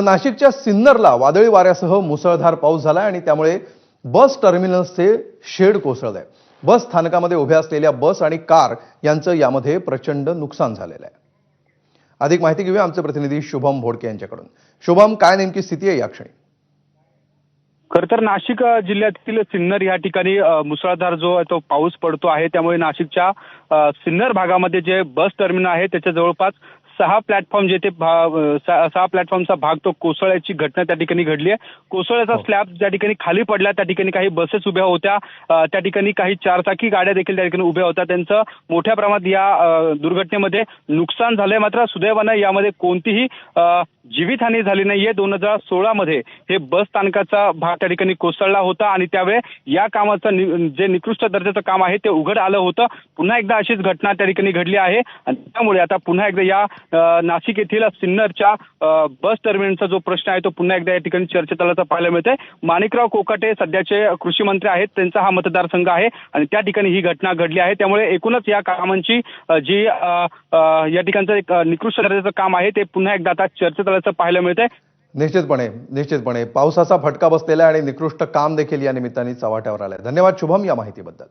तर नाशिकच्या सिन्नरला वादळी वाऱ्यासह मुसळधार पाऊस झाला आणि त्यामुळे बस टर्मिनल्सचे शेड कोसळले. बस स्थानकामध्ये उभ्या असलेल्या बस आणि कार यांचं यामध्ये प्रचंड नुकसान झालेलं आहे. अधिक माहिती घेऊया आमचे प्रतिनिधी शुभम भोडके यांच्याकडून. शुभम काय नेमकी स्थिती आहे या क्षणी? खर तर नाशिक जिल्ह्यातील सिन्नर या ठिकाणी मुसळधार जो आहे तो पाऊस पडतो आहे. त्यामुळे नाशिकच्या सिन्नर भागामध्ये जे बस टर्मिनल आहे त्याच्या जवळपास सहा प्लॅटफॉर्म जे ते सहा प्लॅटफॉर्मचा भाग तो कोसळण्याची घटना त्या ठिकाणी घडली आहे. कोसळ्याचा स्लॅब ज्या ठिकाणी खाली पडला त्या ठिकाणी काही बसेस उभ्या होत्या. त्या ठिकाणी काही चारचाकी गाड्या देखील त्या ठिकाणी उभ्या होत्या. त्यांचं मोठ्या प्रमाणात या दुर्घटनेमध्ये नुकसान झालंय मात्र सुदैवानं यामध्ये कोणतीही जीवितहानी झाली नाहीये. दोन हजार सोळा मध्ये हे बस स्थानकाचा भाग त्या ठिकाणी कोसळला होता आणि त्यावेळी या कामाचं जे निकृष्ट दर्जाचं काम आहे ते उघड आलं होतं. पुन्हा एकदा अशीच घटना त्या ठिकाणी घडली आहे. आणि त्यामुळे आता पुन्हा एकदा या नाशिक येथील सिन्नरच्या बस टर्मिनलचा जो प्रश्न आहे तो पुन्हा एकदा या ठिकाणी चर्चेत आल्याचं पाहायला मिळतंय. माणिकराव कोकाटे सध्याचे कृषी मंत्री आहेत त्यांचा हा मतदारसंघ आहे आणि त्या ठिकाणी ही घटना घडली आहे. त्यामुळे एकूणच या कामांची जी या ठिकाणचं एक निकृष्ट दर्जाचं काम आहे ते पुन्हा एकदा आता चर्चेत आल्याचं पाहायला मिळतंय. निश्चितपणे निश्चितपणे. पावसाचा फटका बसलेला आहे आणि निकृष्ट काम देखील या निमित्ताने चव्हाट्यावर आलाय. धन्यवाद शुभम या माहितीबद्दल.